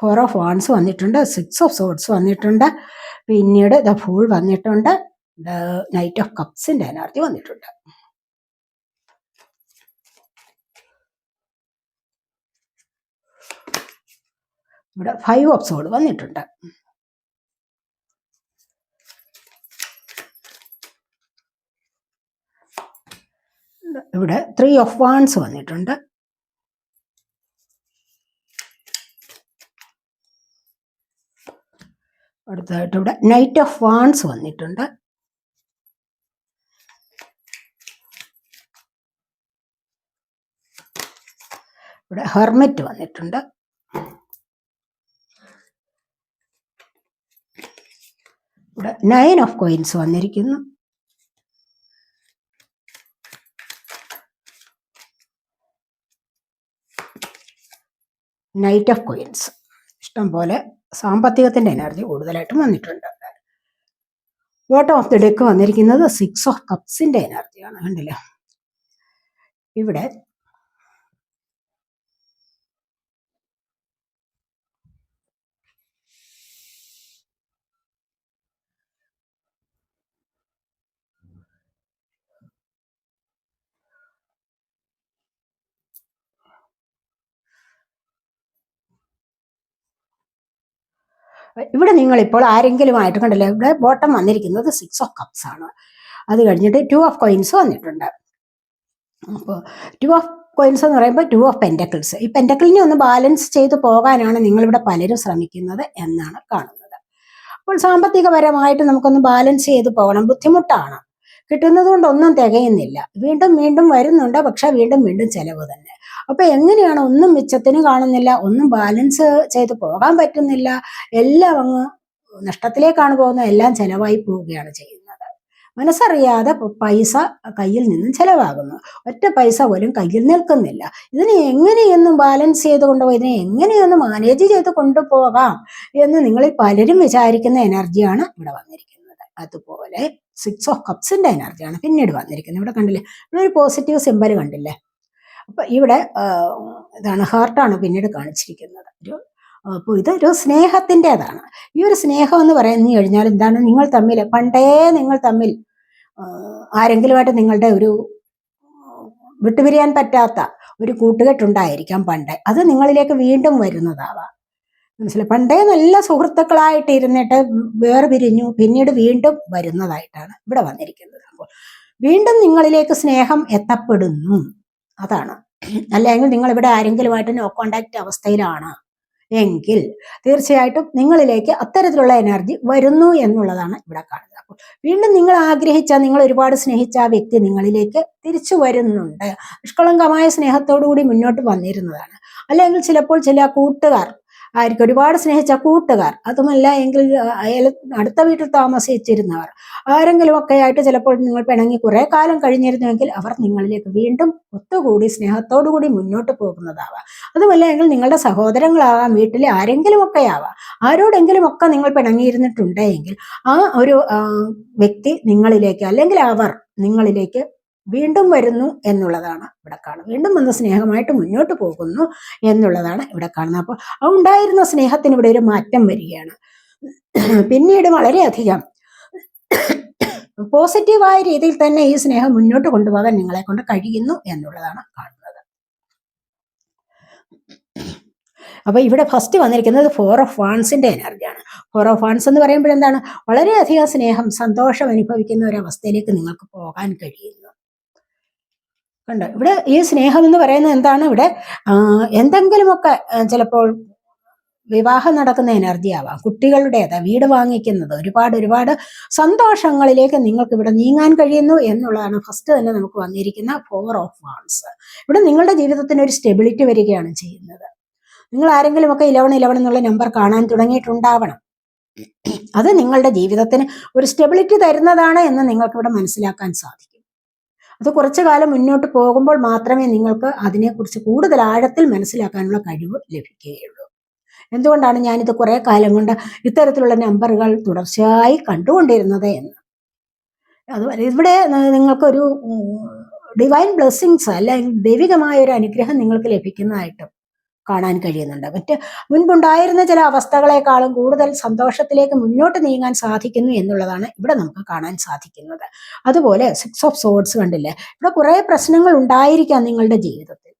Four of wands വന്നിട്ടുണ്ട് six of swords വന്നിട്ടുണ്ട് പിന്നീട് ദ ഫൂൾ വന്നിട്ടുണ്ട് നൈറ്റ് ഓഫ് കപ്സിന്റെ എനർജി വന്നിട്ടുണ്ട്. ഇവിടെ ഫൈവ് ഓഫ് സോഡ് വന്നിട്ടുണ്ട്. ഇവിടെ ത്രീ ഓഫ് വാൺസ് വന്നിട്ടുണ്ട്. അടുത്തതായിട്ട് ഇവിടെ നൈറ്റ് ഓഫ് വാൺസ് വന്നിട്ടുണ്ട്. ഇവിടെ ഹെർമിറ്റ് വന്നിട്ടുണ്ട്. ഇവിടെ നയൻ ഓഫ് കോയിൻസ് വന്നിരിക്കുന്നു. നൈറ്റ് ഓഫ് കോയിൻസ് ഇഷ്ടം പോലെ സാമ്പത്തികത്തിന്റെ എനർജി കൂടുതലായിട്ടും വന്നിട്ടുണ്ട്. ബോട്ടം ഓഫ് ദി ഡെക്ക് വന്നിരിക്കുന്നത് സിക്സ് ഓഫ് കപ്സിന്റെ എനർജിയാണ് കണ്ടില്ല? ഇവിടെ ഇവിടെ നിങ്ങൾ ഇപ്പോൾ ആരെങ്കിലും ആയിട്ട് കണ്ടല്ലോ ഇവിടെ ബോട്ടം വന്നിരിക്കുന്നത് സിക്സ് ഓഫ് കപ്സ് ആണ്. അത് കഴിഞ്ഞിട്ട് ടു ഓഫ് കോയിൻസ് വന്നിട്ടുണ്ട്. അപ്പോൾ ടു ഓഫ് കോയിൻസ് എന്ന് പറയുമ്പോൾ ടു ഓഫ് പെന്റക്കിൾസ് ഈ പെന്റക്കിളിനെ ഒന്ന് ബാലൻസ് ചെയ്ത് പോകാനാണ് നിങ്ങളിവിടെ പലരും ശ്രമിക്കുന്നത് എന്നാണ് കാണുന്നത്. അപ്പോൾ സാമ്പത്തികപരമായിട്ട് നമുക്കൊന്ന് ബാലൻസ് ചെയ്ത് പോകണം. ബുദ്ധിമുട്ടാണ്. കിട്ടുന്നത് കൊണ്ട് ഒന്നും തികയുന്നില്ല. വീണ്ടും വീണ്ടും വരുന്നുണ്ട്. പക്ഷെ വീണ്ടും വീണ്ടും ചെലവ് തന്നെ. അപ്പൊ എങ്ങനെയാണ് ഒന്നും മിച്ചത്തിന് കാണുന്നില്ല ഒന്നും ബാലൻസ് ചെയ്ത് പോകാൻ പറ്റുന്നില്ല എല്ലാം അങ്ങ് നഷ്ടത്തിലേക്കാണ് പോകുന്നത് എല്ലാം ചെലവായി പോവുകയാണ് ചെയ്യുന്നത്. മനസ്സറിയാതെ പൈസ കയ്യിൽ നിന്നും ചെലവാകുന്നു. ഒറ്റ പൈസ പോലും കയ്യിൽ നിൽക്കുന്നില്ല. ഇതിനെ എങ്ങനെയൊന്നും ബാലൻസ് ചെയ്ത് കൊണ്ടുപോയി ഇതിനെ എങ്ങനെയൊന്ന് മാനേജ് ചെയ്ത് കൊണ്ടുപോകാം എന്ന് നിങ്ങളിൽ പലരും വിചാരിക്കുന്ന എനർജിയാണ് ഇവിടെ വന്നിരിക്കുന്നത്. അതുപോലെ സിക്സ് ഓഫ് കപ്സിന്റെ എനർജിയാണ് പിന്നീട് വന്നിരിക്കുന്നത്. ഇവിടെ കണ്ടില്ലേ? ഇവിടെ ഒരു പോസിറ്റീവ് സിമ്പൽ കണ്ടില്ലേ? അപ്പൊ ഇവിടെ ഇതാണ് ഹാർട്ടാണ് പിന്നീട് കാണിച്ചിരിക്കുന്നത്. ഒരു അപ്പോൾ ഇതൊരു സ്നേഹത്തിന്റെതാണ്. ഈ ഒരു സ്നേഹം എന്ന് പറയുന്നു കഴിഞ്ഞാൽ എന്താണ്? നിങ്ങൾ തമ്മിൽ പണ്ടേ നിങ്ങൾ തമ്മിൽ ആരെങ്കിലുമായിട്ട് നിങ്ങളുടെ ഒരു വിട്ടുപിരിയാൻ പറ്റാത്ത ഒരു കൂട്ടുകെട്ടുണ്ടായിരിക്കാം പണ്ടേ. അത് നിങ്ങളിലേക്ക് വീണ്ടും വരുന്നതാവാം. മനസ്സിലായി? പണ്ടേ നല്ല സുഹൃത്തുക്കളായിട്ട് ഇരുന്നിട്ട് വേർപിരിഞ്ഞു പിന്നീട് വീണ്ടും വരുന്നതായിട്ടാണ് ഇവിടെ വന്നിരിക്കുന്നത്. അപ്പോൾ വീണ്ടും നിങ്ങളിലേക്ക് സ്നേഹം എത്തപ്പെടുന്നു. അതാണ്. അല്ലെങ്കിൽ നിങ്ങൾ ഇവിടെ ആരെങ്കിലുമായിട്ട് നോ കോണ്ടാക്ട് അവസ്ഥയിലാണ്. എങ്കിൽ തീർച്ചയായിട്ടും നിങ്ങളിലേക്ക് അത്തരത്തിലുള്ള എനർജി വരുന്നു എന്നുള്ളതാണ് ഇവിടെ കാണുന്നത്. അപ്പോൾ വീണ്ടും നിങ്ങൾ ആഗ്രഹിച്ച നിങ്ങൾ ഒരുപാട് സ്നേഹിച്ച ആ വ്യക്തി നിങ്ങളിലേക്ക് തിരിച്ചു വരുന്നുണ്ട്. നിഷ്കളങ്കമായ സ്നേഹത്തോടു കൂടി മുന്നോട്ട് വന്നിരുന്നതാണ്. അല്ലെങ്കിൽ ചിലപ്പോൾ ചില കൂട്ടുകാർ ആയിരിക്കും. ഒരുപാട് സ്നേഹിച്ച കൂട്ടുകാർ അതുമല്ല എങ്കിൽ അയൽ അടുത്ത വീട്ടിൽ താമസിച്ചിരുന്നവർ ആരെങ്കിലും ഒക്കെ ആയിട്ട് ചിലപ്പോൾ നിങ്ങൾ പിണങ്ങി കുറെ കാലം കഴിഞ്ഞിരുന്നുവെങ്കിൽ അവർ നിങ്ങളിലേക്ക് വീണ്ടും ഒത്തുകൂടി സ്നേഹത്തോടു കൂടി മുന്നോട്ട് പോകുന്നതാവാം. അതുമല്ല എങ്കിൽ നിങ്ങളുടെ സഹോദരങ്ങളാവാം വീട്ടിലെ ആരെങ്കിലും ഒക്കെ ആവാം. ആരോടെങ്കിലും ഒക്കെ നിങ്ങൾ പിണങ്ങിയിരുന്നിട്ടുണ്ടെങ്കിൽ ആ ഒരു വ്യക്തി നിങ്ങളിലേക്ക് അല്ലെങ്കിൽ അവർ നിങ്ങളിലേക്ക് വീണ്ടും വരുന്നു എന്നുള്ളതാണ് ഇവിടെ കാണുന്നത്. വീണ്ടും വന്ന് സ്നേഹമായിട്ട് മുന്നോട്ട് പോകുന്നു എന്നുള്ളതാണ് ഇവിടെ കാണുന്നത്. അപ്പോൾ ആ ഉണ്ടായിരുന്ന സ്നേഹത്തിന് ഇവിടെ ഒരു മാറ്റം വരികയാണ്. പിന്നീട് വളരെയധികം പോസിറ്റീവായ രീതിയിൽ തന്നെ ഈ സ്നേഹം മുന്നോട്ട് കൊണ്ടുപോകാൻ നിങ്ങളെ കൊണ്ട് കഴിയുന്നു എന്നുള്ളതാണ് കാണുന്നത്. അപ്പൊ ഇവിടെ ഫസ്റ്റ് വന്നിരിക്കുന്നത് ഫോർ ഓഫ് വാൺസിന്റെ എനർജിയാണ് ഫോർ ഓഫ് വാൺസ് എന്ന് പറയുമ്പോൾ എന്താണ്? വളരെയധികം സ്നേഹം സന്തോഷം അനുഭവിക്കുന്ന ഒരു അവസ്ഥയിലേക്ക് നിങ്ങൾക്ക് പോകാൻ കഴിയുന്നു. കണ്ടോ? ഇവിടെ ഈ സ്നേഹം എന്ന് പറയുന്നത് എന്താണ്? ഇവിടെ എന്തെങ്കിലുമൊക്കെ ചിലപ്പോൾ വിവാഹം നടക്കുന്ന എനർജി ആവാം. കുട്ടികളുടേത് വീട് വാങ്ങിക്കുന്നത് ഒരുപാട് ഒരുപാട് സന്തോഷങ്ങളിലേക്ക് നിങ്ങൾക്ക് ഇവിടെ നീങ്ങാൻ കഴിയുന്നു എന്നുള്ളതാണ് ഫസ്റ്റ് തന്നെ നമുക്ക് വന്നിരിക്കുന്ന ഫോർ ഓഫ് വാൺസ് ഇവിടെ നിങ്ങളുടെ ജീവിതത്തിന് ഒരു സ്റ്റെബിലിറ്റി വരികയാണ് ചെയ്യുന്നത്. നിങ്ങൾ ആരെങ്കിലും ഒക്കെ ഇലവൺ ഇലവൺ എന്നുള്ള നമ്പർ കാണാൻ തുടങ്ങിയിട്ടുണ്ടാവണം. അത് നിങ്ങളുടെ ജീവിതത്തിന് ഒരു സ്റ്റെബിലിറ്റി തരുന്നതാണ് എന്ന് നിങ്ങൾക്ക് ഇവിടെ മനസ്സിലാക്കാൻ സാധിക്കും. അത് കുറച്ചു കാലം മുന്നോട്ട് പോകുമ്പോൾ മാത്രമേ നിങ്ങൾക്ക് അതിനെക്കുറിച്ച് കൂടുതൽ ആഴത്തിൽ മനസ്സിലാക്കാനുള്ള കഴിവ് ലഭിക്കുകയുള്ളൂ. എന്തുകൊണ്ടാണ് ഞാനിത് കുറേ കാലം കൊണ്ട് ഇത്തരത്തിലുള്ള നമ്പറുകൾ തുടർച്ചയായി കണ്ടുകൊണ്ടിരുന്നത് എന്ന്? അതുപോലെ ഇവിടെ നിങ്ങൾക്കൊരു ഡിവൈൻ ബ്ലെസ്സിങ്സ് അല്ലെങ്കിൽ ദൈവികമായ ഒരു അനുഗ്രഹം നിങ്ങൾക്ക് ലഭിക്കുന്നതായിട്ടും കാണാൻ കഴിയുന്നുണ്ട്. മറ്റ് മുൻപുണ്ടായിരുന്ന ചില അവസ്ഥകളെക്കാളും കൂടുതൽ സന്തോഷത്തിലേക്ക് മുന്നോട്ട് നീങ്ങാൻ സാധിക്കുന്നു എന്നുള്ളതാണ് ഇവിടെ നമുക്ക് കാണാൻ സാധിക്കുന്നത്. അതുപോലെ സിക്സ് ഓഫ് സോഡ്സ് കണ്ടില്ലേ? ഇവിടെ കുറേ പ്രശ്നങ്ങൾ ഉണ്ടായിരിക്കാം നിങ്ങളുടെ ജീവിതത്തിൽ.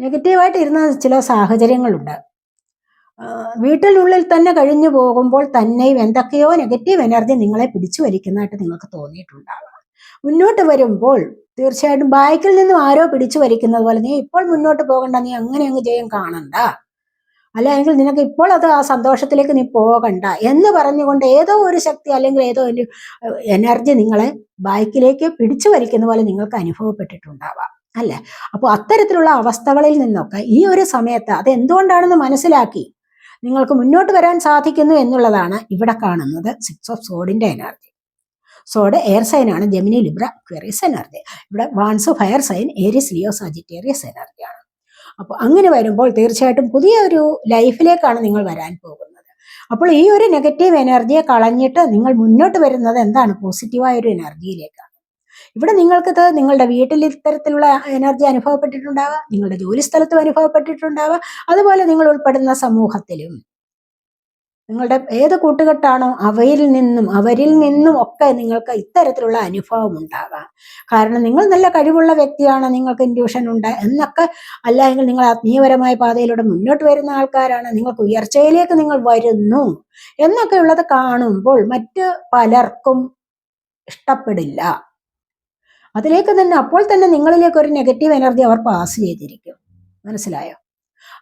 നെഗറ്റീവായിട്ട് ഇരുന്ന ചില സാഹചര്യങ്ങളുണ്ട്. വീട്ടിനുള്ളിൽ തന്നെ കഴിഞ്ഞു പോകുമ്പോൾ തന്നെയും എന്തൊക്കെയോ നെഗറ്റീവ് എനർജി നിങ്ങളെ പിടിച്ചു വലിക്കുന്നതായിട്ട് നിങ്ങൾക്ക് തോന്നിയിട്ടുണ്ടാകാം മുന്നോട്ട് വരുമ്പോൾ തീർച്ചയായിട്ടും ബാക്കിൽ നിന്നും ആരോ പിടിച്ചു വലിക്കുന്നത് പോലെ നീ ഇപ്പോൾ മുന്നോട്ട് പോകണ്ട നീ അങ്ങനെ അങ്ങ് ജയം കാണണ്ട. അല്ലെങ്കിൽ നിനക്ക് ഇപ്പോൾ അത് ആ സന്തോഷത്തിലേക്ക് നീ പോകണ്ട. എന്ന് പറഞ്ഞുകൊണ്ട് ഏതോ ഒരു ശക്തി അല്ലെങ്കിൽ ഏതോ ഒരു എനർജി നിങ്ങളെ ബാക്കിലേക്ക് പിടിച്ചു വലിക്കുന്ന പോലെ നിങ്ങൾക്ക് അനുഭവപ്പെട്ടിട്ടുണ്ടാവാം. അല്ലേ? അപ്പോൾ അത്തരത്തിലുള്ള അവസ്ഥകളിൽ നിന്നൊക്കെ ഈ ഒരു സമയത്ത് അത് എന്തുകൊണ്ടാണെന്ന് മനസ്സിലാക്കി നിങ്ങൾക്ക് മുന്നോട്ട് വരാൻ സാധിക്കുന്നു എന്നുള്ളതാണ് ഇവിടെ കാണുന്നത് സിക്സ് ഓഫ് സോഡിന്റെ എനർജി സോഡ് എയർ സൈൻ ആണ്. ജെമിനി ലിബ്ര അക്വേറിയസ് എനർജി ഇവിടെ wands fire sign Aries Leo Sagittarius എനർജിയാണ് അപ്പോൾ അങ്ങനെ വരുമ്പോൾ തീർച്ചയായിട്ടും പുതിയ ഒരു ലൈഫിലേക്കാണ് നിങ്ങൾ വരാൻ പോകുന്നത്. അപ്പോൾ ഈ ഒരു നെഗറ്റീവ് എനർജിയെ കളഞ്ഞിട്ട് നിങ്ങൾ മുന്നോട്ട് വരുന്നത് എന്താണ്? പോസിറ്റീവായ ഒരു എനർജിയിലേക്കാണ് ഇവിടെ നിങ്ങൾക്കത് നിങ്ങളുടെ വീട്ടിൽ ഇത്തരത്തിലുള്ള എനർജി അനുഭവപ്പെട്ടിട്ടുണ്ടാവുക നിങ്ങളുടെ ജോലി സ്ഥലത്തും അനുഭവപ്പെട്ടിട്ടുണ്ടാവുക അതുപോലെ നിങ്ങൾ ഉൾപ്പെടുന്ന സമൂഹത്തിലും നിങ്ങളുടെ ഏത് കൂട്ടുകെട്ടാണോ അവയിൽ നിന്നും അവരിൽ നിന്നും ഒക്കെ നിങ്ങൾക്ക് ഇത്തരത്തിലുള്ള അനുഭവം ഉണ്ടാകാം. കാരണം നിങ്ങൾ നല്ല കഴിവുള്ള വ്യക്തിയാണ് നിങ്ങൾക്ക് ഇൻഡ്യൂഷൻ ഉണ്ട് എന്നൊക്കെ അല്ലെങ്കിൽ നിങ്ങൾ ആത്മീയപരമായ പാതയിലൂടെ മുന്നോട്ട് വരുന്ന ആൾക്കാരാണ് നിങ്ങൾക്ക് ഉയർച്ചയിലേക്ക് നിങ്ങൾ വരുന്നു എന്നൊക്കെ ഉള്ളത് കാണുമ്പോൾ മറ്റ് പലർക്കും ഇഷ്ടപ്പെടില്ല. അതിലേക്ക് തന്നെ അപ്പോൾ തന്നെ നിങ്ങളിലേക്ക് ഒരു നെഗറ്റീവ് എനർജി അവർ പാസ് ചെയ്തിരിക്കും. മനസ്സിലായോ?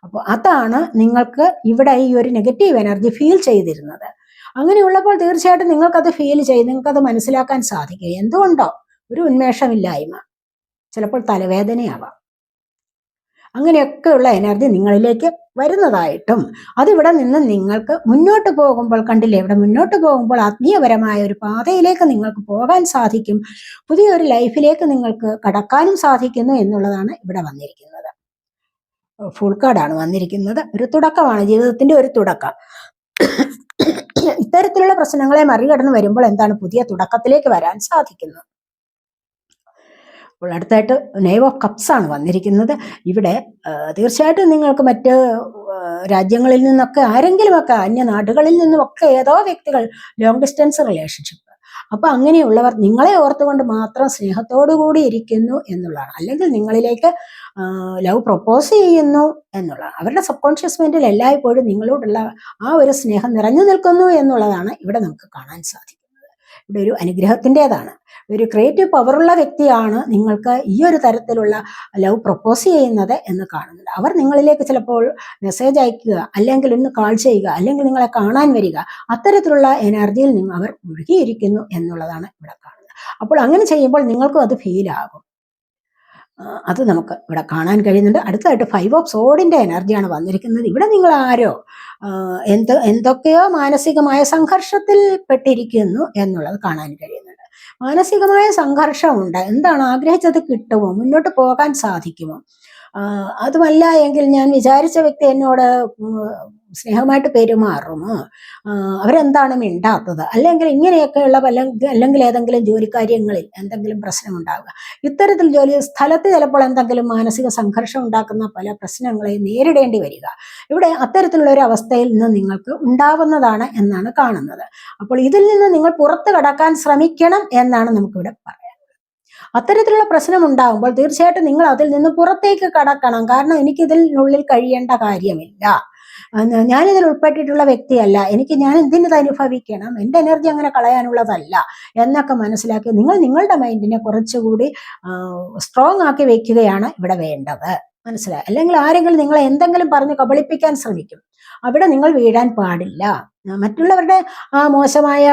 അപ്പോൾ അതാണ് നിങ്ങൾക്ക് ഇവിടെ ഈ ഒരു നെഗറ്റീവ് എനർജി ഫീൽ ചെയ്തിരുന്നത്. അങ്ങനെയുള്ളപ്പോൾ തീർച്ചയായിട്ടും നിങ്ങൾക്കത് ഫീൽ ചെയ്ത് നിങ്ങൾക്കത് മനസ്സിലാക്കാൻ സാധിക്കും. എന്തുകൊണ്ടോ? ഒരു ഉന്മേഷമില്ലായ്മ. ചിലപ്പോൾ തലവേദനയാവാം. അങ്ങനെയൊക്കെയുള്ള എനർജി നിങ്ങളിലേക്ക് വരുന്നതായിട്ടും അതിവിടെ നിന്ന് നിങ്ങൾക്ക് മുന്നോട്ട് പോകുമ്പോൾ കണ്ടില്ലേ? ഇവിടെ മുന്നോട്ട് പോകുമ്പോൾ ആത്മീയപരമായ ഒരു പാതയിലേക്ക് നിങ്ങൾക്ക് പോകാൻ സാധിക്കും. പുതിയൊരു ലൈഫിലേക്ക് നിങ്ങൾക്ക് കടക്കാനും സാധിക്കുന്നു എന്നുള്ളതാണ് ഇവിടെ വന്നിരിക്കുന്നത്. ഫുൾ കാർഡാണ് വന്നിരിക്കുന്നത്. ഒരു തുടക്കമാണ് ജീവിതത്തിന്റെ ഒരു തുടക്കം. ഇത്തരത്തിലുള്ള പ്രശ്നങ്ങളെ മറികടന്ന് വരുമ്പോൾ എന്താണ് പുതിയ തുടക്കത്തിലേക്ക് വരാൻ സാധിക്കുന്നത്? അപ്പോൾ അടുത്തായിട്ട് നെയ്വ് ഓഫ് കപ്സ് ആണ് വന്നിരിക്കുന്നത്. ഇവിടെ തീർച്ചയായിട്ടും നിങ്ങൾക്ക് മറ്റ് രാജ്യങ്ങളിൽ നിന്നൊക്കെ ആരെങ്കിലുമൊക്കെ അന്യ നാടുകളിൽ നിന്നുമൊക്കെ ഏതോ വ്യക്തികൾ ലോങ് ഡിസ്റ്റൻസ് റിലേഷൻഷിപ്പ് അപ്പൊ അങ്ങനെയുള്ളവർ നിങ്ങളെ ഓർത്തുകൊണ്ട് മാത്രം സ്നേഹത്തോടു കൂടി ഇരിക്കുന്നു എന്നുള്ളതാണ്. അല്ലെങ്കിൽ നിങ്ങളിലേക്ക് ലവ് പ്രൊപ്പോസ് ചെയ്യുന്നു എന്നുള്ളതാണ്. അവരുടെ സബ് കോൺഷ്യസ് മൈൻഡിൽ എല്ലായ്പ്പോഴും നിങ്ങളോടുള്ള ആ ഒരു സ്നേഹം നിറഞ്ഞു നിൽക്കുന്നു എന്നുള്ളതാണ് ഇവിടെ നമുക്ക് കാണാൻ സാധിക്കുന്നത്. ഇവിടെ ഒരു അനുഗ്രഹത്തിന്റെതാണ്. ഒരു ക്രിയേറ്റീവ് പവറുള്ള വ്യക്തിയാണ് നിങ്ങൾക്ക് ഈ ഒരു തരത്തിലുള്ള ലവ് പ്രപ്പോസ് ചെയ്യുന്നത് എന്ന് കാണുന്നുണ്ട് അവർ നിങ്ങളിലേക്ക് ചിലപ്പോൾ മെസ്സേജ് അയക്കുക അല്ലെങ്കിൽ ഒന്ന് കാൾ ചെയ്യുക അല്ലെങ്കിൽ നിങ്ങളെ കാണാൻ വരിക അത്തരത്തിലുള്ള എനർജിയിൽ നിങ്ങൾ അവർ ഒഴുകിയിരിക്കുന്നു എന്നുള്ളതാണ് ഇവിടെ കാണുന്നത്. അപ്പോൾ അങ്ങനെ ചെയ്യുമ്പോൾ നിങ്ങൾക്കും അത് ഫീൽ ആകും. അത് നമുക്ക് ഇവിടെ കാണാൻ കഴിയുന്നുണ്ട്. അടുത്തതായിട്ട് ഫൈവ് ഓഫ് സോഡിന്റെ എനർജിയാണ് വന്നിരിക്കുന്നത്. ഇവിടെ നിങ്ങൾ ആരോ എന്ത് എന്തൊക്കെയോ മാനസികമായ സംഘർഷത്തിൽ പെട്ടിരിക്കുന്നു എന്നുള്ളത് കാണാൻ കഴിയുന്നുണ്ട് മാനസികമായ സംഘർഷമുണ്ട് എന്താണ്? ആഗ്രഹിച്ചത് കിട്ടുമോ? മുന്നോട്ട് പോകാൻ സാധിക്കുമോ? അതുമല്ല എങ്കിൽ ഞാൻ വിചാരിച്ച വ്യക്തി എന്നോട് സ്നേഹമായിട്ട് പെരുമാറുമോ അവരെന്താണ് മിണ്ടാത്തത്? അല്ലെങ്കിൽ ഇങ്ങനെയൊക്കെയുള്ള പല അല്ലെങ്കിൽ ഏതെങ്കിലും ജോലിക്കാര്യങ്ങളിൽ എന്തെങ്കിലും പ്രശ്നമുണ്ടാവുക. ഇത്തരത്തിൽ ജോലി സ്ഥലത്ത് ചിലപ്പോൾ എന്തെങ്കിലും മാനസിക സംഘർഷം ഉണ്ടാക്കുന്ന പല പ്രശ്നങ്ങളെ നേരിടേണ്ടി വരിക. ഇവിടെ അത്തരത്തിലുള്ള ഒരു അവസ്ഥയിൽ നിന്ന് നിങ്ങൾക്ക് ഉണ്ടാവുന്നതാണ് എന്നാണ് കാണുന്നത്. അപ്പോൾ ഇതിൽ നിന്ന് നിങ്ങൾ പുറത്തു കടക്കാൻ ശ്രമിക്കണം എന്നാണ് നമുക്കിവിടെ പറയാൻ അത്തരത്തിലുള്ള പ്രശ്നം ഉണ്ടാകുമ്പോൾ തീർച്ചയായിട്ടും നിങ്ങൾ അതിൽ നിന്ന് പുറത്തേക്ക് കടക്കണം. കാരണം എനിക്കിതിനുള്ളിൽ കഴിയേണ്ട കാര്യമില്ല. ഞാനിതിൽ ഉൾപ്പെട്ടിട്ടുള്ള വ്യക്തിയല്ല. എനിക്ക് ഞാൻ എന്തിനത് അനുഭവിക്കണം? എന്റെ എനർജി അങ്ങനെ കളയാനുള്ളതല്ല എന്നൊക്കെ മനസ്സിലാക്കി നിങ്ങൾ നിങ്ങളുടെ മൈൻഡിനെ കുറച്ചുകൂടി സ്ട്രോങ് ആക്കി വെക്കുകയാണ് ഇവിടെ വേണ്ടത്. മനസ്സിലായി? അല്ലെങ്കിൽ ആരെങ്കിലും നിങ്ങളെ എന്തെങ്കിലും പറഞ്ഞ് കബളിപ്പിക്കാൻ ശ്രമിക്കും. അവിടെ നിങ്ങൾ വീഴാൻ പാടില്ല. മറ്റുള്ളവരുടെ ആ മോശമായ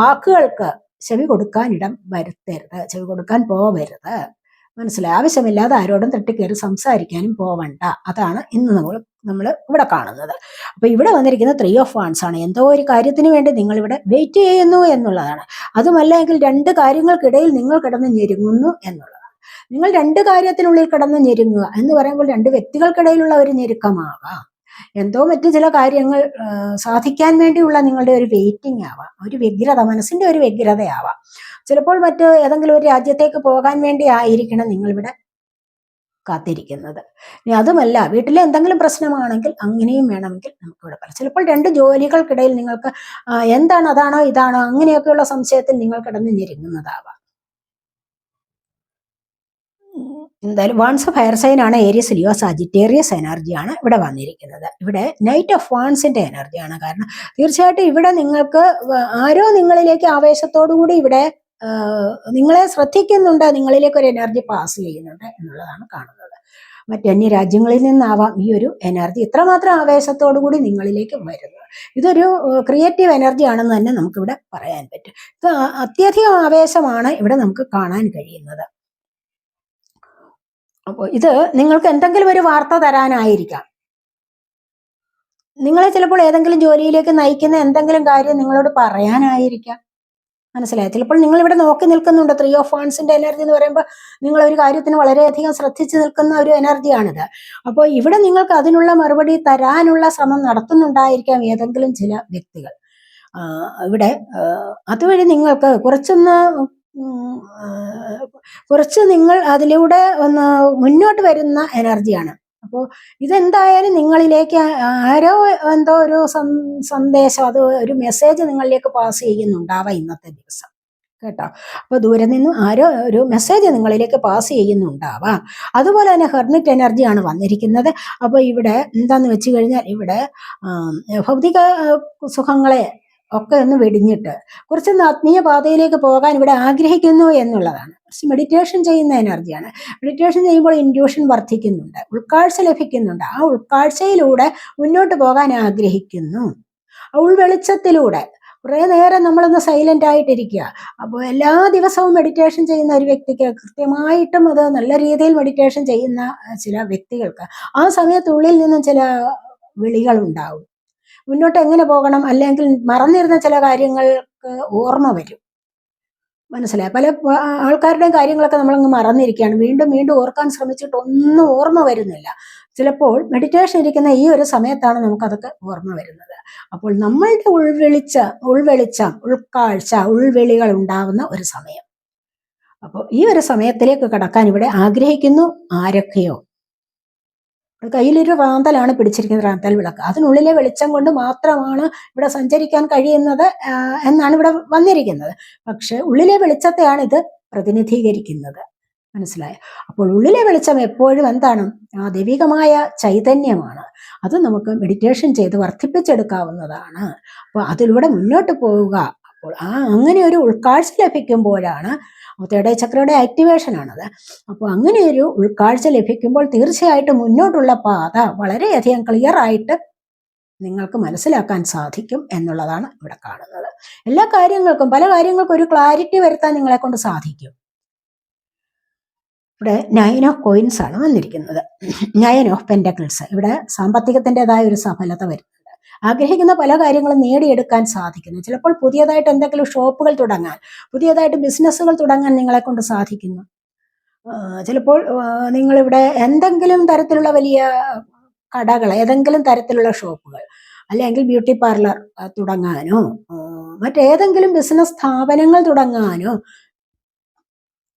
വാക്കുകൾക്ക് ചെവി കൊടുക്കാൻ ഇടം വരുത്തരുത്. ചെവി കൊടുക്കാൻ പോവരുത്. മനസ്സിലായി? ആവശ്യമില്ലാതെ ആരോടും തട്ടിക്കയറി സംസാരിക്കാനും പോവണ്ട. അതാണ് ഇന്ന് നമ്മൾ നമ്മൾ ഇവിടെ കാണുന്നത്. അപ്പൊ ഇവിടെ വന്നിരിക്കുന്ന ത്രീ ഓഫ് വാൺസ് ആണ്. എന്തോ ഒരു കാര്യത്തിന് വേണ്ടി നിങ്ങൾ ഇവിടെ വെയിറ്റ് ചെയ്യുന്നു എന്നുള്ളതാണ്. അതുമല്ല എങ്കിൽ രണ്ട് കാര്യങ്ങൾക്കിടയിൽ നിങ്ങൾ കിടന്ന് ഞെരുങ്ങുന്നു എന്നുള്ളതാണ്. നിങ്ങൾ രണ്ട് കാര്യത്തിനുള്ളിൽ കിടന്ന് ഞെരുങ്ങുക എന്ന് പറയുമ്പോൾ രണ്ട് വ്യക്തികൾക്കിടയിലുള്ള ഒരു ഞെരുക്കമാകാം എന്തോ മറ്റു ചില കാര്യങ്ങൾ സാധിക്കാൻ വേണ്ടിയുള്ള നിങ്ങളുടെ ഒരു വെയിറ്റിംഗ് ആവാം. ഒരു വ്യഗ്രത മനസ്സിന്റെ ഒരു വ്യഗ്രതയാവാം. ചിലപ്പോൾ മറ്റ് ഏതെങ്കിലും ഒരു രാജ്യത്തേക്ക് പോകാൻ വേണ്ടി ആയിരിക്കണം നിങ്ങളിവിടെ കാത്തിരിക്കുന്നത്. ഇനി അതുമല്ല വീട്ടിലെ എന്തെങ്കിലും പ്രശ്നമാണെങ്കിൽ അങ്ങനെയും വേണമെങ്കിൽ നമുക്ക് ഇവിടെ പറയാം. ചിലപ്പോൾ രണ്ട് ജോലികൾക്കിടയിൽ നിങ്ങൾക്ക് എന്താണ് അതാണോ ഇതാണോ അങ്ങനെയൊക്കെയുള്ള സംശയത്തിൽ നിങ്ങൾ കിടന്ന് ഞെരുങ്ങുന്നതാവാം. എന്തായാലും വാൺസ് ഫയർ സൈൻ ആണ് ഏരിയസ് ലിയോ സാജിറ്റേറിയസ് എനർജിയാണ് ഇവിടെ വന്നിരിക്കുന്നത്. ഇവിടെ നൈറ്റ് ഓഫ് വാൺസിന്റെ എനർജിയാണ് കാരണം തീർച്ചയായിട്ടും ഇവിടെ നിങ്ങൾക്ക് ആരോ നിങ്ങളിലേക്ക് ആവേശത്തോടു കൂടി ഇവിടെ നിങ്ങളെ ശ്രദ്ധിക്കുന്നുണ്ട് നിങ്ങളിലേക്ക് ഒരു എനർജി പാസ് ചെയ്യുന്നുണ്ട് എന്നുള്ളതാണ് കാണുന്നത്. മറ്റന്യ രാജ്യങ്ങളിൽ നിന്നാവാം ഈ ഒരു എനർജി ഇത്രമാത്രം ആവേശത്തോടു കൂടി നിങ്ങളിലേക്ക് വരുന്നത്. ഇതൊരു ക്രിയേറ്റീവ് എനർജി ആണെന്ന് തന്നെ നമുക്കിവിടെ പറയാൻ പറ്റും. ഇത് അത്യധികം ആവേശമാണ് ഇവിടെ നമുക്ക് കാണാൻ കഴിയുന്നത്. അപ്പോൾ ഇത് നിങ്ങൾക്ക് എന്തെങ്കിലും ഒരു വാർത്ത തരാനായിരിക്കാം. നിങ്ങളെ ചിലപ്പോൾ ഏതെങ്കിലും ജോലിയിലേക്ക് നയിക്കുന്ന എന്തെങ്കിലും കാര്യം നിങ്ങളോട് പറയാനായിരിക്കാം. മനസ്സിലായി? ചിലപ്പോൾ നിങ്ങൾ ഇവിടെ നോക്കി നിൽക്കുന്നുണ്ട്. ത്രീ ഓഫ് ഫാൻസിന്റെ എനർജി എന്ന് പറയുമ്പോൾ നിങ്ങൾ ഒരു കാര്യത്തിന് വളരെയധികം ശ്രദ്ധിച്ചു നിൽക്കുന്ന ഒരു എനർജിയാണിത് അപ്പോൾ ഇവിടെ നിങ്ങൾക്ക് അതിനുള്ള മറുപടി തരാനുള്ള ശ്രമം നടത്തുന്നുണ്ടായിരിക്കാം ഏതെങ്കിലും ചില വ്യക്തികൾ. ഇവിടെ അതുവഴി നിങ്ങൾക്ക് കുറച്ചൊന്ന് കുറച്ച് നിങ്ങൾ അതിലൂടെ ഒന്ന് മുന്നോട്ട് വരുന്ന എനർജിയാണ്. അപ്പോൾ ഇതെന്തായാലും നിങ്ങളിലേക്ക് ആരോ എന്തോ ഒരു സന്ദേശം അത് ഒരു മെസ്സേജ് നിങ്ങളിലേക്ക് പാസ് ചെയ്യുന്നുണ്ടാവാം ഇന്നത്തെ ദിവസം. കേട്ടോ? അപ്പോൾ ദൂരെ നിന്നും ആരോ ഒരു മെസ്സേജ് നിങ്ങളിലേക്ക് പാസ് ചെയ്യുന്നുണ്ടാവാം. അതുപോലെ തന്നെ ഹെർമിറ്റ് എനർജിയാണ് വന്നിരിക്കുന്നത്. അപ്പോൾ ഇവിടെ എന്താന്ന് വെച്ച് കഴിഞ്ഞാൽ ഇവിടെ ഭൗതിക സുഖങ്ങളെ ഒക്കെ ഒന്ന് വെടിഞ്ഞിട്ട് കുറച്ചൊന്ന് ആത്മീയ പാതയിലേക്ക് പോകാൻ ഇവിടെ ആഗ്രഹിക്കുന്നു എന്നുള്ളതാണ്. കുറച്ച് മെഡിറ്റേഷൻ ചെയ്യുന്ന എനർജിയാണ്. മെഡിറ്റേഷൻ ചെയ്യുമ്പോൾ ഇൻഡ്യൂഷൻ വർദ്ധിക്കുന്നുണ്ട്. ഉൾക്കാഴ്ച ലഭിക്കുന്നുണ്ട്. ആ ഉൾക്കാഴ്ചയിലൂടെ മുന്നോട്ട് പോകാൻ ആഗ്രഹിക്കുന്നു. ഉൾവെളിച്ചത്തിലൂടെ കുറേ നേരം നമ്മളൊന്ന് സൈലന്റ് ആയിട്ടിരിക്കുക. അപ്പോൾ എല്ലാ ദിവസവും മെഡിറ്റേഷൻ ചെയ്യുന്ന ഒരു വ്യക്തിക്ക് കൃത്യമായിട്ടും അത് നല്ല രീതിയിൽ മെഡിറ്റേഷൻ ചെയ്യുന്ന ചില വ്യക്തികൾക്ക് ആ സമയത്തുള്ളിൽ നിന്നും ചില വിളികൾ ഉണ്ടാവും മുന്നോട്ട് എങ്ങനെ പോകണം? അല്ലെങ്കിൽ മറന്നിരുന്ന ചില കാര്യങ്ങൾക്ക് ഓർമ്മ വരും. മനസ്സിലായി? പല ആൾക്കാരുടെയും കാര്യങ്ങളൊക്കെ നമ്മളങ്ങ് മറന്നിരിക്കുകയാണ്. വീണ്ടും വീണ്ടും ഓർക്കാൻ ശ്രമിച്ചിട്ട് ഒന്നും ഓർമ്മ വരുന്നില്ല. ചിലപ്പോൾ മെഡിറ്റേഷൻ ഇരിക്കുന്ന ഈ ഒരു സമയത്താണ് നമുക്കതൊക്കെ ഓർമ്മ വരുന്നത്. അപ്പോൾ നമ്മളുടെ ഉൾവെളിച്ച ഉൾവെളിച്ചം ഉൾക്കാഴ്ച ഉൾവെളികൾ ഉണ്ടാകുന്ന ഒരു സമയം. അപ്പോൾ ഈ ഒരു സമയത്തിലേക്ക് കടക്കാൻ ഇവിടെ ആഗ്രഹിക്കുന്നു ആരൊക്കെയോ. കയ്യിലൊരു റാന്തലാണ് പിടിച്ചിരിക്കുന്നത് റാന്തൽ വിളക്ക്. അതിനുള്ളിലെ വെളിച്ചം കൊണ്ട് മാത്രമാണ് ഇവിടെ സഞ്ചരിക്കാൻ കഴിയുന്നത് എന്നാണ് ഇവിടെ വന്നിരിക്കുന്നത്. പക്ഷെ ഉള്ളിലെ വെളിച്ചത്തെയാണ് ഇത് പ്രതിനിധീകരിക്കുന്നത്. മനസ്സിലായ? അപ്പോൾ ഉള്ളിലെ വെളിച്ചം എപ്പോഴും എന്താണ്? ആ ദൈവികമായ ചൈതന്യമാണ്. അത് നമുക്ക് മെഡിറ്റേഷൻ ചെയ്ത് വർദ്ധിപ്പിച്ചെടുക്കാവുന്നതാണ്. അപ്പോൾ അതിലൂടെ മുന്നോട്ട് പോവുക അപ്പോൾ ആ അങ്ങനെ ഒരു ഉൾക്കാഴ്ച ലഭിക്കുമ്പോഴാണ് തേടേ ചക്രയുടെ ആക്ടിവേഷൻ ആണത്. അപ്പോൾ അങ്ങനെ ഒരു ഉൾക്കാഴ്ച ലഭിക്കുമ്പോൾ തീർച്ചയായിട്ടും മുന്നോട്ടുള്ള പാത വളരെയധികം ക്ലിയർ ആയിട്ട് നിങ്ങൾക്ക് മനസ്സിലാക്കാൻ സാധിക്കും എന്നുള്ളതാണ് ഇവിടെ കാണുന്നത്. എല്ലാ കാര്യങ്ങൾക്കും പല കാര്യങ്ങൾക്കും ഒരു ക്ലാരിറ്റി വരുത്താൻ നിങ്ങളെ കൊണ്ട് സാധിക്കും. ഇവിടെ നയൻ ഓഫ് കോയിൻസ് ആണ് വന്നിരിക്കുന്നത്. നയൻ ഓഫ് പെൻഡക്കിൾസ് ഇവിടെ സാമ്പത്തികത്തിന്റെതായ ഒരു സഫലത വരുന്നുണ്ട്. ആഗ്രഹിക്കുന്ന പല കാര്യങ്ങളും നേടിയെടുക്കാൻ സാധിക്കുന്നു. ചിലപ്പോൾ പുതിയതായിട്ട് എന്തെങ്കിലും ഷോപ്പുകൾ തുടങ്ങാൻ പുതിയതായിട്ട് ബിസിനസ്സുകൾ തുടങ്ങാൻ നിങ്ങളെ കൊണ്ട് സാധിക്കുന്നു. ചിലപ്പോൾ നിങ്ങളിവിടെ എന്തെങ്കിലും തരത്തിലുള്ള വലിയ കടകൾ ഏതെങ്കിലും തരത്തിലുള്ള ഷോപ്പുകൾ അല്ലെങ്കിൽ ബ്യൂട്ടി പാർലർ തുടങ്ങാനോ മറ്റേതെങ്കിലും ബിസിനസ് സ്ഥാപനങ്ങൾ തുടങ്ങാനോ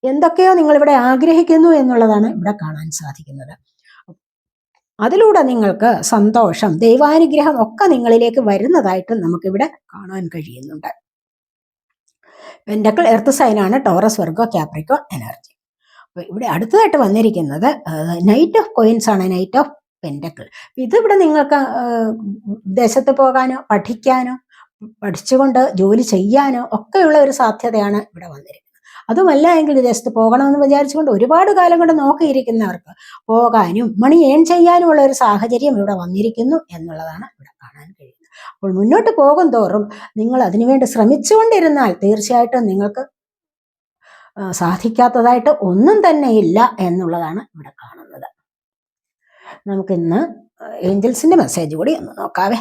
എന്തൊക്കെയോ നിങ്ങളിവിടെ ആഗ്രഹിക്കുന്നു എന്നുള്ളതാണ് ഇവിടെ കാണാൻ സാധിക്കുന്നത്. അതിലൂടെ നിങ്ങൾക്ക് സന്തോഷം ദൈവാനുഗ്രഹം ഒക്കെ നിങ്ങളിലേക്ക് വരുന്നതായിട്ട് നമുക്കിവിടെ കാണാൻ കഴിയുന്നുണ്ട്. പെൻഡക്കിൾ എർത്ത് സൈനാണ് ടോറസ് വർഗോ ക്യാപ്രിക്കോ എനർജി അപ്പോൾ ഇവിടെ അടുത്തതായിട്ട് വന്നിരിക്കുന്നത് നൈറ്റ് ഓഫ് കോയിൻസ് ആണ് നൈറ്റ് ഓഫ് പെൻഡക്കിൾ ഇതിവിടെ നിങ്ങൾക്ക് ദേശത്ത് പോകാനോ പഠിക്കാനോ പഠിച്ചുകൊണ്ട് ജോലി ചെയ്യാനോ ഒക്കെയുള്ള ഒരു സാധ്യതയാണ് ഇവിടെ വന്നിരിക്കുന്നത്. അതുമല്ല എങ്കിൽ വിദേശത്ത് പോകണമെന്ന് വിചാരിച്ചുകൊണ്ട് ഒരുപാട് കാലം കൊണ്ട് നോക്കിയിരിക്കുന്നവർക്ക് പോകാനും മണി ഏൺ ചെയ്യാനുമുള്ള ഒരു സാഹചര്യം ഇവിടെ വന്നിരിക്കുന്നു എന്നുള്ളതാണ് ഇവിടെ കാണാൻ കഴിയുന്നത്. അപ്പോൾ മുന്നോട്ട് പോകും തോറും നിങ്ങൾ അതിനുവേണ്ടി ശ്രമിച്ചുകൊണ്ടിരുന്നാൽ തീർച്ചയായിട്ടും നിങ്ങൾക്ക് സാധിക്കാത്തതായിട്ട് ഒന്നും തന്നെ ഇല്ല എന്നുള്ളതാണ് ഇവിടെ കാണുന്നത്. നമുക്കിന്ന് ഏഞ്ചൽസിന്റെ മെസ്സേജ് കൂടി ഒന്ന് നോക്കാവേ.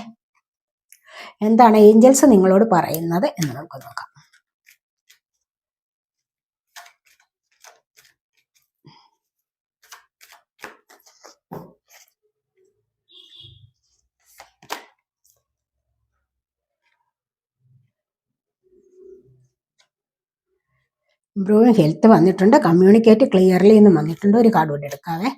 എന്താണ് ഏഞ്ചൽസ് നിങ്ങളോട് പറയുന്നത് എന്ന് നമുക്ക് നോക്കാം. ഇംപ്രൂവിങ് ഹെൽത്ത് വന്നിട്ടുണ്ട്. കമ്മ്യൂണിക്കേറ്റ് ക്ലിയർലി എന്ന് വന്നിട്ടുണ്ട്. ഒരു കാർഡ് കൂടി എടുക്കാവേ.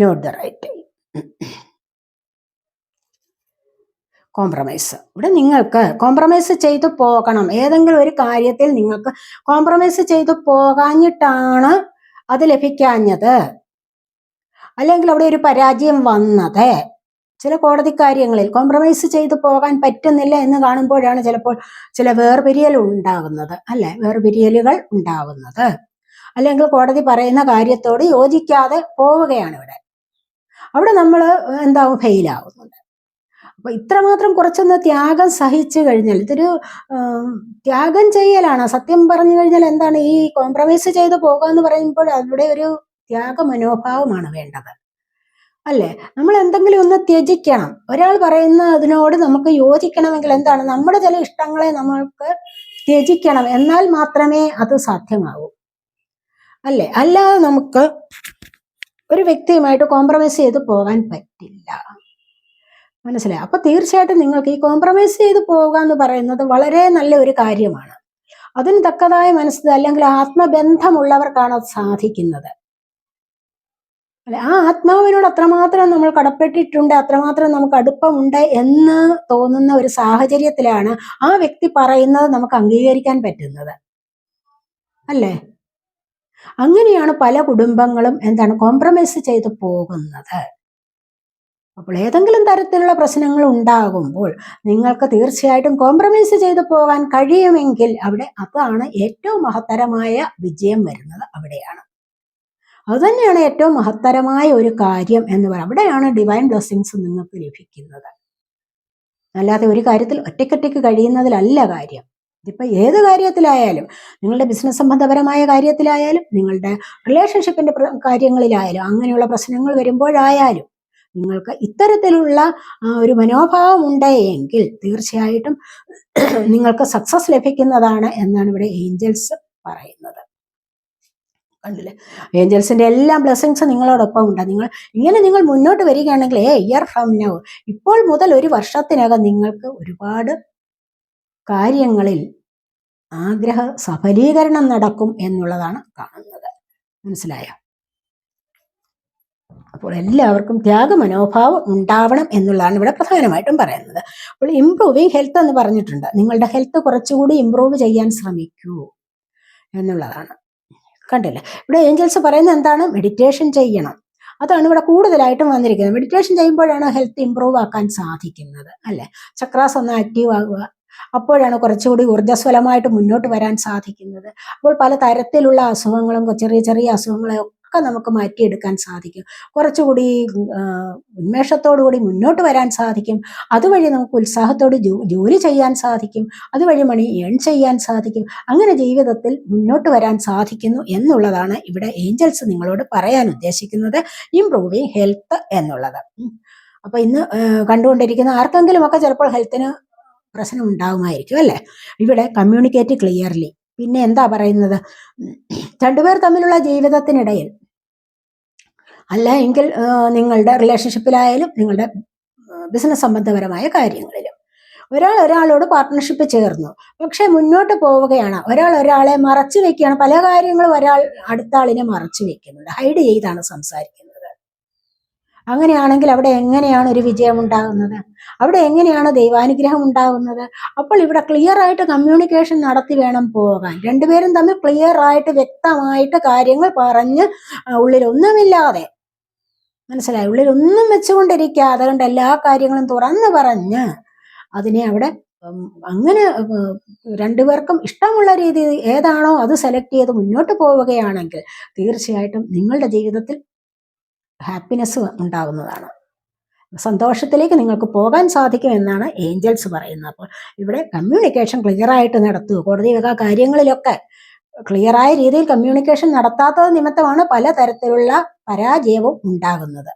നോട്ട് ദ റൈറ്റ് കോംപ്രമൈസ് ഇവിടെ നിങ്ങൾക്ക് കോംപ്രമൈസ് ചെയ്ത് പോകണം. ഏതെങ്കിലും ഒരു കാര്യത്തിൽ നിങ്ങൾക്ക് കോംപ്രമൈസ് ചെയ്ത് പോകാഞ്ഞിട്ടാണ് അത് ലഭിക്കാഞ്ഞത്. അല്ലെങ്കിൽ അവിടെ ഒരു പരാജയം വന്നത്. ചില കോടതി കാര്യങ്ങളിൽ കോംപ്രമൈസ് ചെയ്തു പോകാൻ പറ്റുന്നില്ല എന്ന് കാണുമ്പോഴാണ് ചിലപ്പോൾ ചില വേർപിരിയൽ ഉണ്ടാകുന്നത് അല്ലെ? വേർപിരിയലുകൾ ഉണ്ടാകുന്നത്. അല്ലെങ്കിൽ കോടതി പറയുന്ന കാര്യത്തോട് യോജിക്കാതെ പോവുകയാണ് ഇവിടെ. അവിടെ നമ്മൾ എന്താവും ഫെയിലാവുന്നുണ്ട് അപ്പൊ ഇത്രമാത്രം കുറച്ചൊന്ന് ത്യാഗം സഹിച്ചു കഴിഞ്ഞാൽ ഇതൊരു ത്യാഗം ചെയ്യലാണ്. സത്യം പറഞ്ഞു കഴിഞ്ഞാൽ എന്താണ് ഈ കോംപ്രമൈസ് ചെയ്ത് പോകുക എന്ന് പറയുമ്പോൾ അവിടെ ഒരു ത്യാഗ മനോഭാവമാണ് വേണ്ടത്. അല്ലേ? നമ്മൾ എന്തെങ്കിലും ഒന്ന് ത്യജിക്കണം. ഒരാൾ പറയുന്ന അതിനോട് നമുക്ക് യോജിക്കണമെങ്കിൽ എന്താണ്? നമ്മുടെ ചില ഇഷ്ടങ്ങളെ നമ്മൾക്ക് ത്യജിക്കണം. എന്നാൽ മാത്രമേ അത് സാധ്യമാകൂ. അല്ലേ? അല്ലാതെ നമുക്ക് ഒരു വ്യക്തിയുമായിട്ട് കോംപ്രമൈസ് ചെയ്ത് പോകാൻ പറ്റില്ല. മനസ്സിലായി? അപ്പൊ തീർച്ചയായിട്ടും നിങ്ങൾക്ക് ഈ കോംപ്രമൈസ് ചെയ്ത് പോവുക എന്ന് പറയുന്നത് വളരെ നല്ല ഒരു കാര്യമാണ്. അതിന് തക്കതായ മനസ്സിൽ അല്ലെങ്കിൽ ആത്മബന്ധമുള്ളവർക്കാണ് സാധിക്കുന്നത്. അല്ലെ? ആ ആത്മാവിനോട് അത്രമാത്രം നമ്മൾ കടപ്പെട്ടിട്ടുണ്ട് അത്രമാത്രം നമുക്ക് അടുപ്പമുണ്ട് എന്ന് തോന്നുന്ന ഒരു സാഹചര്യത്തിലാണ് ആ വ്യക്തി പറയുന്നത് നമുക്ക് അംഗീകരിക്കാൻ പറ്റുന്നത്. അല്ലേ? അങ്ങനെയാണ് പല കുടുംബങ്ങളും എന്താണ് കോംപ്രമൈസ് ചെയ്ത് പോകുന്നത്. അപ്പോൾ ഏതെങ്കിലും തരത്തിലുള്ള പ്രശ്നങ്ങൾ ഉണ്ടാകുമ്പോൾ നിങ്ങൾക്ക് തീർച്ചയായിട്ടും കോംപ്രമൈസ് ചെയ്ത് പോകാൻ കഴിയുമെങ്കിൽ അവിടെ അതാണ് ഏറ്റവും മഹത്തരമായ വിജയം വരുന്നത് അവിടെയാണ്. അതുതന്നെയാണ് ഏറ്റവും മഹത്തരമായ ഒരു കാര്യം എന്ന് പറയുന്നത്. അവിടെയാണ് ഡിവൈൻ ബ്ലെസ്സിങ്സ് നിങ്ങൾക്ക് ലഭിക്കുന്നത്. അല്ലാതെ ഒരു കാര്യത്തിൽ ഒറ്റയ്ക്കൊറ്റയ്ക്ക് കഴിയുന്നതിലല്ല കാര്യം. ഇതിപ്പോ ഏത് കാര്യത്തിലായാലും നിങ്ങളുടെ ബിസിനസ് സംബന്ധപരമായ കാര്യത്തിലായാലും നിങ്ങളുടെ റിലേഷൻഷിപ്പിന്റെ കാര്യങ്ങളിലായാലും അങ്ങനെയുള്ള പ്രശ്നങ്ങൾ വരുമ്പോഴായാലും നിങ്ങൾക്ക് ഇത്തരത്തിലുള്ള ഒരു മനോഭാവം ഉണ്ടെങ്കിൽ തീർച്ചയായിട്ടും നിങ്ങൾക്ക് സക്സസ് ലഭിക്കുന്നതാണ് എന്നാണ് ഇവിടെ ഏഞ്ചൽസ് പറയുന്നത്. കണ്ടില്ലേ? ഏഞ്ചൽസിന്റെ എല്ലാ ബ്ലെസ്സിങ്സും നിങ്ങളോടൊപ്പം ഉണ്ട്. നിങ്ങൾ ഇങ്ങനെ നിങ്ങൾ മുന്നോട്ട് വരികയാണെങ്കിൽ ഏ ഇയർ ഫ്രം നൗ ഇപ്പോൾ മുതൽ ഒരു വർഷത്തിനകം നിങ്ങൾക്ക് ഒരുപാട് കാര്യങ്ങളിൽ ആഗ്രഹ സഫലീകരണം നടക്കും എന്നുള്ളതാണ് കാണുന്നത്. മനസ്സിലായോ? അപ്പോൾ എല്ലാവർക്കും ത്യാഗ മനോഭാവം ഉണ്ടാവണം എന്നുള്ളതാണ് ഇവിടെ പ്രധാനമായിട്ടും പറയുന്നത്. അപ്പോൾ ഇംപ്രൂവിങ് ഹെൽത്ത് എന്ന് പറഞ്ഞിട്ടുണ്ട്. നിങ്ങളുടെ ഹെൽത്ത് കുറച്ചുകൂടി ഇംപ്രൂവ് ചെയ്യാൻ ശ്രമിക്കൂ എന്നുള്ളതാണ്. കണ്ടില്ലേ. ഇവിടെ ഏഞ്ചൽസ് പറയുന്നത് എന്താണ്? മെഡിറ്റേഷൻ ചെയ്യണം. അതാണ് ഇവിടെ കൂടുതലായിട്ടും വന്നിരിക്കുന്നത്. മെഡിറ്റേഷൻ ചെയ്യുമ്പോഴാണ് ഹെൽത്ത് ഇമ്പ്രൂവ് ആക്കാൻ സാധിക്കുന്നത് അല്ലെ? ചക്രാസ് ഒന്ന് ആക്റ്റീവ് ആകുക അപ്പോഴാണ് കുറച്ചുകൂടി ഊർജസ്വലമായിട്ട് മുന്നോട്ട് വരാൻ സാധിക്കുന്നത്. അപ്പോൾ പല തരത്തിലുള്ള അസുഖങ്ങളും ചെറിയ ചെറിയ അസുഖങ്ങളെ ഒക്കെ നമുക്ക് മാറ്റിയെടുക്കാൻ സാധിക്കും. കുറച്ചുകൂടി ഉന്മേഷത്തോടു കൂടി മുന്നോട്ട് വരാൻ സാധിക്കും. അതുവഴി നമുക്ക് ഉത്സാഹത്തോട് ജോലി ചെയ്യാൻ സാധിക്കും. അതുവഴി മണി ഏൺ ചെയ്യാൻ സാധിക്കും. അങ്ങനെ ജീവിതത്തിൽ മുന്നോട്ട് വരാൻ സാധിക്കുന്നു എന്നുള്ളതാണ് ഇവിടെ ഏഞ്ചൽസ് നിങ്ങളോട് പറയാൻ ഉദ്ദേശിക്കുന്നത്. ഇംപ്രൂവിങ് ഹെൽത്ത് എന്നുള്ളത്. അപ്പോൾ അപ്പൊ ഇന്ന് കണ്ടുകൊണ്ടിരിക്കുന്ന ആർക്കെങ്കിലും ഒക്കെ ചിലപ്പോൾ ഹെൽത്തിന് പ്രശ്നം ഉണ്ടാകുമായിരിക്കും അല്ലേ? ഇവിടെ കമ്മ്യൂണിക്കേറ്റ് ക്ലിയർലി പിന്നെ എന്താ പറയുന്നത്? രണ്ടുപേർ തമ്മിലുള്ള ജീവിതത്തിനിടയിൽ അല്ല എങ്കിൽ നിങ്ങളുടെ റിലേഷൻഷിപ്പിലായാലും നിങ്ങളുടെ ബിസിനസ് സംബന്ധപരമായ കാര്യങ്ങളിലും. ഒരാൾ ഒരാളോട് പാർട്ട്ണർഷിപ്പ് ചേർന്നു. പക്ഷെ മുന്നോട്ട് പോവുകയാണ്. ഒരാൾ ഒരാളെ മറച്ചു വെക്കുകയാണ്. പല കാര്യങ്ങളും ഒരാൾ അടുത്ത ആളിനെ മറച്ചു വെക്കുന്നുണ്ട്. ഹൈഡ് ചെയ്താണ് സംസാരിക്കുന്നത്. അങ്ങനെയാണെങ്കിൽ അവിടെ എങ്ങനെയാണ് ഒരു വിജയം ഉണ്ടാകുന്നത്? അവിടെ എങ്ങനെയാണ് ദൈവാനുഗ്രഹം ഉണ്ടാകുന്നത്? അപ്പോൾ ഇവിടെ ക്ലിയർ ആയിട്ട് കമ്മ്യൂണിക്കേഷൻ നടത്തി വേണം പോകാൻ. രണ്ടുപേരും തമ്മിൽ ക്ലിയർ ആയിട്ട് വ്യക്തമായിട്ട് കാര്യങ്ങൾ പറഞ്ഞ് ഉള്ളിലൊന്നുമില്ലാതെ മനസ്സിലായി? ഉള്ളിലൊന്നും വെച്ചുകൊണ്ടിരിക്കാതെ കണ്ട് എല്ലാ കാര്യങ്ങളും തുറന്നു പറഞ്ഞ് അതിനെ അവിടെ അങ്ങനെ രണ്ടുപേർക്കും ഇഷ്ടമുള്ള രീതി ഏതാണോ അത് സെലക്ട് ചെയ്ത് മുന്നോട്ട് പോവുകയാണെങ്കിൽ തീർച്ചയായിട്ടും നിങ്ങളുടെ ജീവിതത്തിൽ ഹാപ്പിനെസ് ഉണ്ടാകുന്നതാണ് സന്തോഷത്തിലേക്ക് നിങ്ങൾക്ക് പോകാൻ സാധിക്കും എന്നാണ് ഏഞ്ചൽസ് പറയുന്നത്. അപ്പോൾ ഇവിടെ കമ്മ്യൂണിക്കേഷൻ ക്ലിയർ ആയിട്ട് നടത്തുക കോടതി വക കാര്യങ്ങളിലൊക്കെ ക്ലിയറായ രീതിയിൽ കമ്മ്യൂണിക്കേഷൻ നടത്താത്തത് നിമിത്തമാണ് പലതരത്തിലുള്ള പരാജയവും ഉണ്ടാകുന്നത്.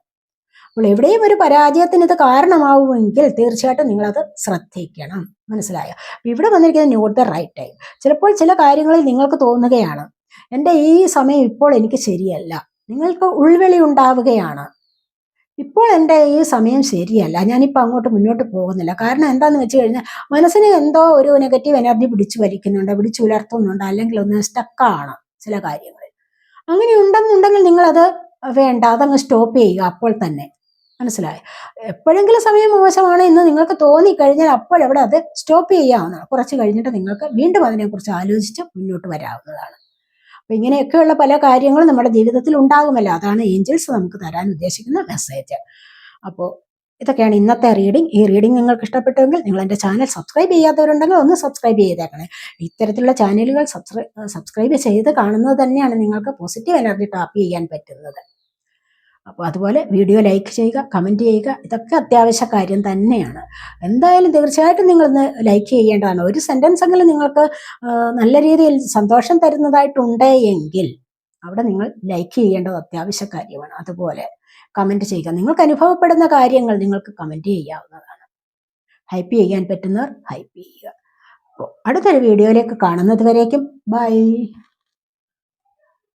അപ്പോൾ എവിടെയും ഒരു പരാജയത്തിന് ഇത് കാരണമാവുമെങ്കിൽ തീർച്ചയായിട്ടും നിങ്ങളത് ശ്രദ്ധിക്കണം. മനസ്സിലായോ? ഇവിടെ വന്നിരിക്കുന്നത് നോട്ട് ദ റൈറ്റ് ടൈം ചിലപ്പോൾ ചില കാര്യങ്ങളിൽ നിങ്ങൾക്ക് തോന്നുകയാണ് എന്റെ ഈ സമയം ഇപ്പോൾ എനിക്ക് ശരിയല്ല. നിങ്ങൾക്ക് ഉൾവിളി ഉണ്ടാവുകയാണ്. ഇപ്പോൾ എന്റെ ഈ സമയം ശരിയല്ല. ഞാനിപ്പോൾ അങ്ങോട്ട് മുന്നോട്ട് പോകുന്നില്ല. കാരണം എന്താന്ന് വെച്ച് കഴിഞ്ഞാൽ മനസ്സിന് എന്തോ ഒരു നെഗറ്റീവ് എനർജി പിടിച്ചു വലിക്കുന്നുണ്ട് പിടിച്ചു ഉലർത്തുന്നുണ്ട് അല്ലെങ്കിൽ ഒന്ന് സ്റ്റക്കാണ് ചില കാര്യങ്ങളിൽ. അങ്ങനെ ഉണ്ടെന്നുണ്ടെങ്കിൽ നിങ്ങളത് വേണ്ട അതങ്ങ് സ്റ്റോപ്പ് ചെയ്യുക അപ്പോൾ തന്നെ. മനസ്സിലായി? എപ്പോഴെങ്കിലും സമയം മോശമാണ് എന്ന് നിങ്ങൾക്ക് തോന്നിക്കഴിഞ്ഞാൽ അപ്പോൾ അവിടെ അത് സ്റ്റോപ്പ് ചെയ്യാവുന്നതാണ്. കുറച്ച് കഴിഞ്ഞിട്ട് നിങ്ങൾക്ക് വീണ്ടും അതിനെക്കുറിച്ച് ആലോചിച്ച് മുന്നോട്ട് വരാവുന്നതാണ്. അപ്പൊ ഇങ്ങനെയൊക്കെയുള്ള പല കാര്യങ്ങളും നമ്മുടെ ജീവിതത്തിൽ ഉണ്ടാകുമല്ലോ. അതാണ് ഏഞ്ചൽസ് നമുക്ക് തരാൻ ഉദ്ദേശിക്കുന്ന മെസ്സേജ് അപ്പോൾ ഇതൊക്കെയാണ് ഇന്നത്തെ റീഡിംഗ് ഈ റീഡിംഗ് നിങ്ങൾക്ക് ഇഷ്ടപ്പെട്ടെങ്കിൽ നിങ്ങൾ എന്റെ ചാനൽ സബ്സ്ക്രൈബ് ചെയ്യാത്തവരുണ്ടെങ്കിൽ ഒന്ന് സബ്സ്ക്രൈബ് ചെയ്തേക്കണേ. ഇത്തരത്തിലുള്ള ചാനലുകൾ സബ്സ്ക്രൈബ് ചെയ്ത് കാണുന്നത് തന്നെയാണ് നിങ്ങൾക്ക് പോസിറ്റീവ് എനർജി ടാപ്പ് ചെയ്യാൻ പറ്റുന്നത്. അപ്പോൾ അതുപോലെ വീഡിയോ ലൈക്ക് ചെയ്യുക കമന്റ് ചെയ്യുക ഇതൊക്കെ അത്യാവശ്യ കാര്യം തന്നെയാണ്. എന്തായാലും തീർച്ചയായിട്ടും നിങ്ങളിന്ന് ലൈക്ക് ചെയ്യേണ്ടതാണ്. ഒരു സെന്റൻസ് എങ്കിലും നിങ്ങൾക്ക് നല്ല രീതിയിൽ സന്തോഷം തരുന്നതായിട്ടുണ്ട് എങ്കിൽ അവിടെ നിങ്ങൾ ലൈക്ക് ചെയ്യേണ്ടത് അത്യാവശ്യ കാര്യമാണ്. അതുപോലെ കമന്റ് ചെയ്യുക. നിങ്ങൾക്ക് അനുഭവപ്പെടുന്ന കാര്യങ്ങൾ നിങ്ങൾക്ക് കമന്റ് ചെയ്യാവുന്നതാണ്. ഹൈപ്പ് ചെയ്യാൻ പറ്റുന്നവർ ഹൈപ്പ് ചെയ്യുക. അപ്പോൾ അടുത്തൊരു വീഡിയോയിലേക്ക് കാണുന്നത് വരേക്കും. ബൈ